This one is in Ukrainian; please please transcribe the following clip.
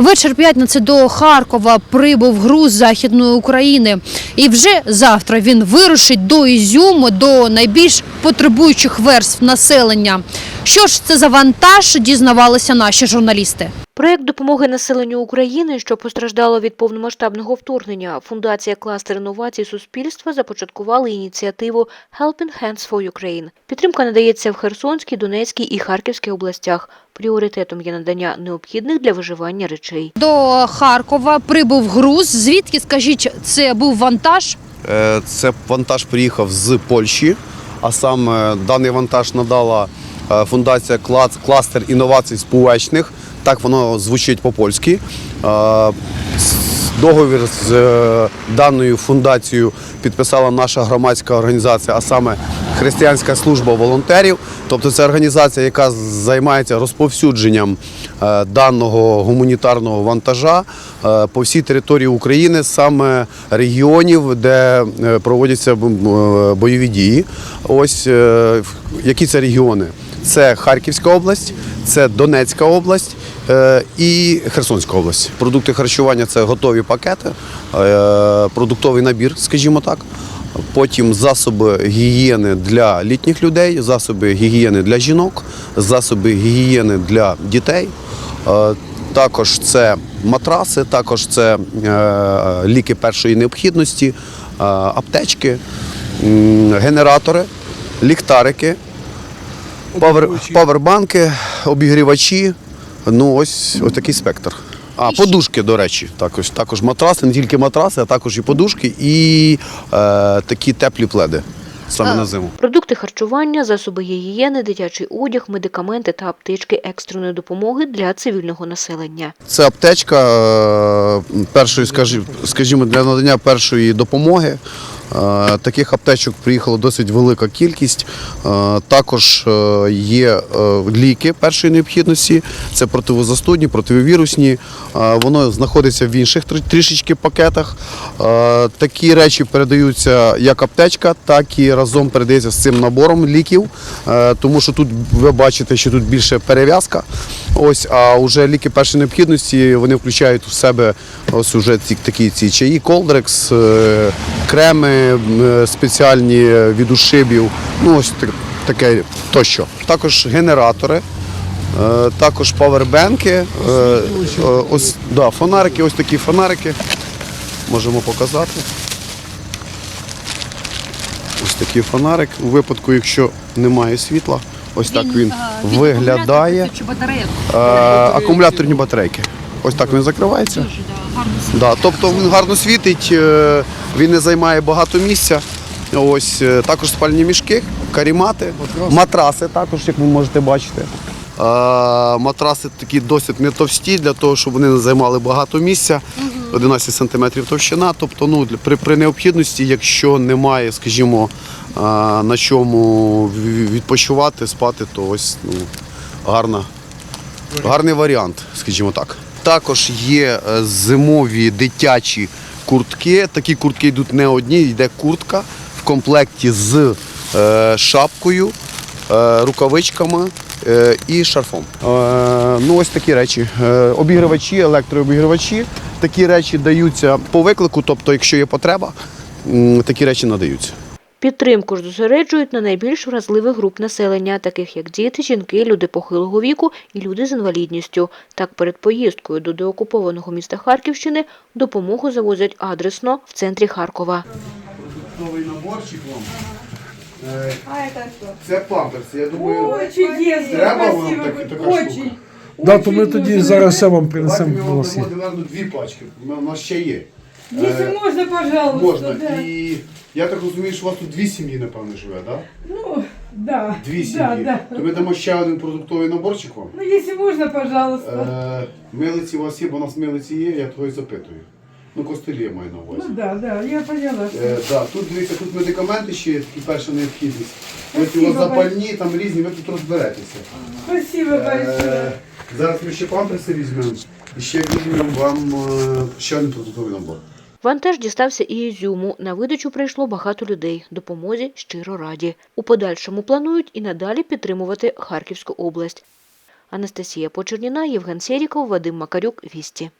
Вечір п'ятниці до Харкова прибув груз Західної України. І вже завтра він вирушить до Ізюму, до найбільш потребуючих верств населення. Що ж це за вантаж, дізнавалися наші журналісти. Проект допомоги населенню України, що постраждало від повномасштабного вторгнення, фундація кластер інновацій суспільства започаткували ініціативу Helping Hands for Ukraine. Підтримка надається в Херсонській, Донецькій і Харківській областях. Пріоритетом є надання необхідних для виживання речей. До Харкова прибув груз. Звідки, скажіть, це був вантаж? Е, Це вантаж приїхав з Польщі, а саме даний вантаж надала фундація «Клац- кластер інновацій сполучних. Так воно звучить по-польськи. Е, Договір з е, даною фундацією підписала наша громадська організація, а саме Християнська служба волонтерів. Тобто це організація, яка займається розповсюдженням е, даного гуманітарного вантажа е, по всій території України, саме регіонів, де е, проводяться бойові дії. Ось е, які це регіони? Це Харківська область, це Донецька область е, і Херсонська область. Продукти харчування це готові пакети, е, продуктовий набір, скажімо так. Потім засоби гігієни для літніх людей, засоби гігієни для жінок, засоби гігієни для дітей. Е, Також це матраси, також це ліки першої необхідності, аптечки, генератори, ліхтарики, павер, павербанки, обігрівачі. Ну, ось, ось такий спектр. А, подушки, до речі, також, також матраси, не тільки матраси, а також і подушки, і е, такі теплі пледи саме на зиму. Продукти харчування, засоби гігієни, дитячий одяг, медикаменти та аптечки екстреної допомоги для цивільного населення. Це аптечка е, першої, скажі- скажімо, для надання першої допомоги. Е, Таких аптечок приїхала досить велика кількість. Е, Також е, є ліки першої необхідності, це противозастудні, противовірусні. Воно знаходиться в інших трішечки пакетах. Такі речі передаються як аптечка, так і разом передається з цим набором ліків, тому що тут ви бачите, що тут більше перев'язка. Ось, а вже ліки першої необхідності вони включають в себе ось уже ці такі ці чаї, колдрекс, е, креми е, спеціальні від ушибів. Ну ось таке тощо. Також генератори. е, Також павербенки, е, ось да, фонарики, ось такі фонарики. Можемо показати. Ось такий фонарик. У випадку, якщо немає світла, ось так він виглядає. Батарея? Е, акумуляторні батарейки. Ось так він закривається. Да, тобто він гарно світить, е, він не займає багато місця. Ось е, також спальні мішки, карімати, матраси також, як ви можете бачити. Е, Матраси такі досить не товсті для того, щоб вони не займали багато місця. 11 см товщина. Тобто, ну, при, при необхідності, якщо немає, скажімо, е, на чому відпочивати, спати, то ось ну, гарна Гарний варіант, скажімо так. Також є е, зимові дитячі куртки. Такі куртки йдуть не одні, йде куртка в комплекті з е, шапкою, е, рукавичками і шарфом. Ну, ось такі речі. Обігрівачі, електрообігрівачі. Такі речі даються по виклику, тобто, якщо є потреба, такі речі надаються. Підтримку ж зосереджують на найбільш вразливих груп населення, таких як діти, жінки, люди похилого віку і люди з інвалідністю. Так, перед поїздкою до деокупованого міста Харківщини допомогу завозять адресно в центрі Харкова. Новий наборчик вам. Что? Це памперси. Я думаю, Ой, чудесно, Треба вам так- така Очень. штука? Да, то ми тоді зараз я вам Давайте ми вам дві пачки. У нас ще є. Если можно, пожалуйста. Можна. Да. І я так розумію, що у вас тут дві сім'ї, напевно, живе, так? Ну, да. Дві Да, сім'ї. да. То ми дамо ще один продуктовий наборчик вам. Ну, если можно, пожалуйста. Е, милиці у вас є, бо у нас милиці є, я того і запитую. Ну, костелі я маю на увазі. Ну да, да, я поняла. Е, да, тут дивіться, тут медикаменти ще є, такі перша необхідність. Потім у вас Спасибо, запальні, там різні, ви тут розберетеся. Спасибо большое. Е, зараз ми ще памперси візьмемо. І ще візьмемо вам е, ще один продуктовий набор. Вантаж дістався і Ізюму. На видачу прийшло багато людей. Допомозі щиро раді. У подальшому планують і надалі підтримувати Харківську область. Анастасія Почерніна, Євген Серіков, Вадим Макарюк, Вісті.